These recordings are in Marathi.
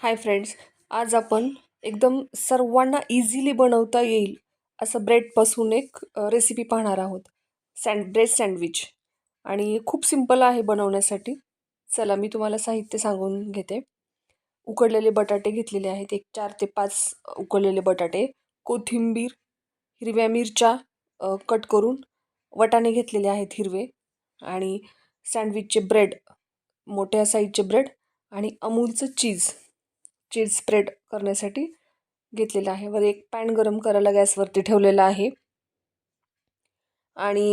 हाय फ्रेंड्स आज आपण एकदम सर्वांना इझिली बनवता येईल असं ब्रेडपासून एक रेसिपी पाहणार आहोत. सँड ब्रेड सँडविच आणि खूप सिंपल आहे बनवण्यासाठी. चला मी तुम्हाला साहित्य सांगून घेते. उकडलेले बटाटे घेतलेले आहेत. एक चार ते पाच उकडलेले बटाटे. कोथिंबीर हिरव्या मिरच्या कट करून वटाणे घेतलेले आहेत हिरवे. आणि सँडविचचे ब्रेड मोठ्या साईजचे ब्रेड आणि अमूलचं चीज चीज स्प्रेड करण्यासाठी घेतलेलं आहे. वर एक पॅन गरम करायला गॅसवरती ठेवलेला आहे. आणि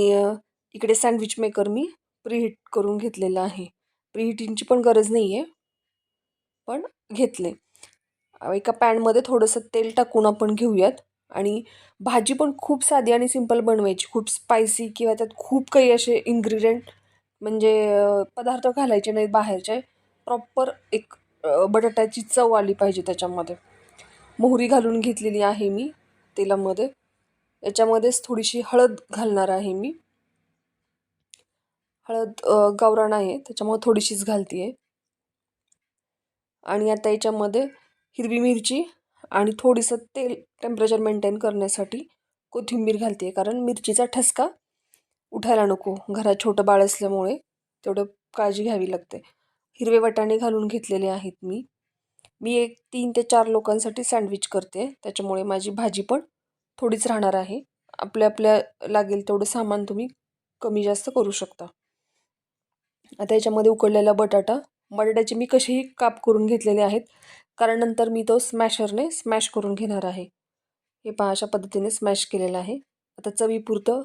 इकडे सँडविच मेकर मी प्रीहीट करून घेतलेला आहे. प्रीहिटिंगची पण गरज नाही आहे पण घेतले. एका पॅनमध्ये थोडंसं तेल टाकून आपण घेऊयात. आणि भाजी पण खूप साधी आणि सिंपल बनवायची. खूप स्पायसी किंवा त्यात खूप काही असे इन्ग्रेडियंट म्हणजे पदार्थ घालायचे नाहीत बाहेरचे. प्रॉपर एक बटाट्याची चव आली पाहिजे त्याच्यामध्ये. मोहरी घालून घेतलेली आहे मी तेलामध्ये. याच्यामध्येच थोडीशी हळद घालणार आहे मी. हळद अ, आहे त्याच्यामुळे थोडीशीच घालते आहे आणि आता याच्यामध्ये हिरवी मिरची आणि थोडंसं तेल टेम्परेचर मेंटेन करण्यासाठी कोथिंबीर घालते कारण मिरचीचा ठसका उठायला नको. घरात छोटं बाळ असल्यामुळे तेवढं काळजी घ्यावी लागते. हिरवे वाटाणे घालून घेतलेले आहेत मी. मी एक तीन ते चार लोकांसाठी सँडविच करते. त्याच्यामुळे माझी भाजी पण थोडीच राहणार आहे. आपल्या आपल्या लागेल तेवढं सामान तुम्ही कमी जास्त करू शकता. आता याच्यामध्ये उकडलेला बटाटा बटाट्याचे मी कसेही काप करून घेतलेले आहेत. कारण नंतर मी तो स्मॅशरने स्मॅश करून घेणार आहे. हे पहा अशा पद्धतीने स्मॅश केलेलं आहे. आता चवीपुरतं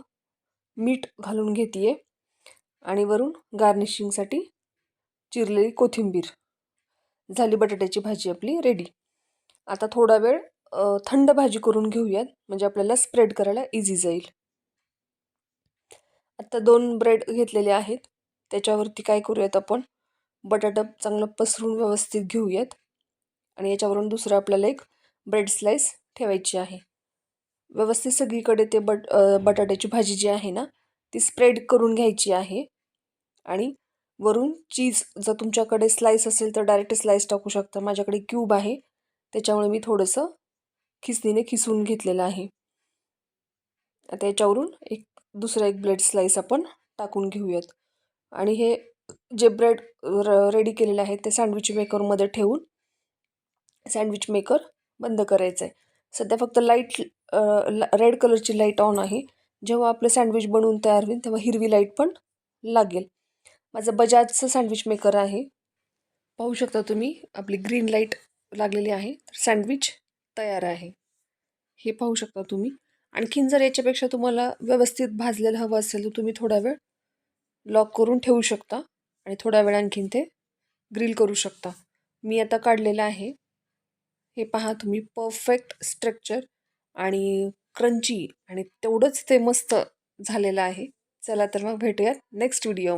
मीठ घालून घेते आहे आणि वरून गार्निशिंगसाठी चिरलेली कोथिंबीर. झाली बटाट्याची भाजी आपली रेडी आता थोडा वेळ थंड भाजी करून घेऊयात. म्हणजे आपल्याला स्प्रेड करायला इझी जाईल. आत्ता दोन ब्रेड घेतलेले आहेत. त्याच्यावरती काय करूयात आपण? बटाटा चांगलं पसरून व्यवस्थित घेऊयात. आणि याच्यावरून दुसरं आपल्याला एक ब्रेड स्लाईस ठेवायची आहे. व्यवस्थित सगळीकडे ते बट बटाट्याची भाजी जी आहे ना ती स्प्रेड करून घ्यायची आहे. आणि वरून चीज जर तुमच्याकडे स्लाईस असेल तर डायरेक्ट स्लाईस टाकू शकता. माझ्याकडे क्यूब आहे. त्याच्यामुळे मी थोडंसं खिसणीने खिसून घेतलेलं आहे. आता याच्यावरून एक दुसरा एक ब्रेड स्लाईस आपण टाकून घेऊयात. आणि हे जे ब्रेड र रेडी केलेले आहेत ते सँडविच मेकरमध्ये ठेवून सँडविच मेकर बंद करायचं आहे. सध्या फक्त लाइट रेड कलरची लाइट ऑन आहे. जेव्हा आपलं सँडविच बनवून तयार होईल तेव्हा हिरवी लाइट पण लागेल. माझं बजाजचं सँडविच मेकर आहे. पाहू शकता तुम्ही आपली ग्रीन लाइट लागलेली आहे. तर सँडविच तयार आहे. हे पाहू शकता तुम्ही. आणखीन जर याच्यापेक्षा तुम्हाला व्यवस्थित भाजलेलं हवं असेल तर तुम्ही थोडा वेळ लॉक करून ठेवू शकता. आणि थोडा वेळ आणखीन ते ग्रिल करू शकता. मी आता काढलेलं आहे. हे पहा तुम्ही परफेक्ट स्ट्रक्चर आणि क्रंची आणि तेवढंच ते मस्त झालेलं आहे. चला तर मग भेटूयात नेक्स्ट व्हिडिओमध्ये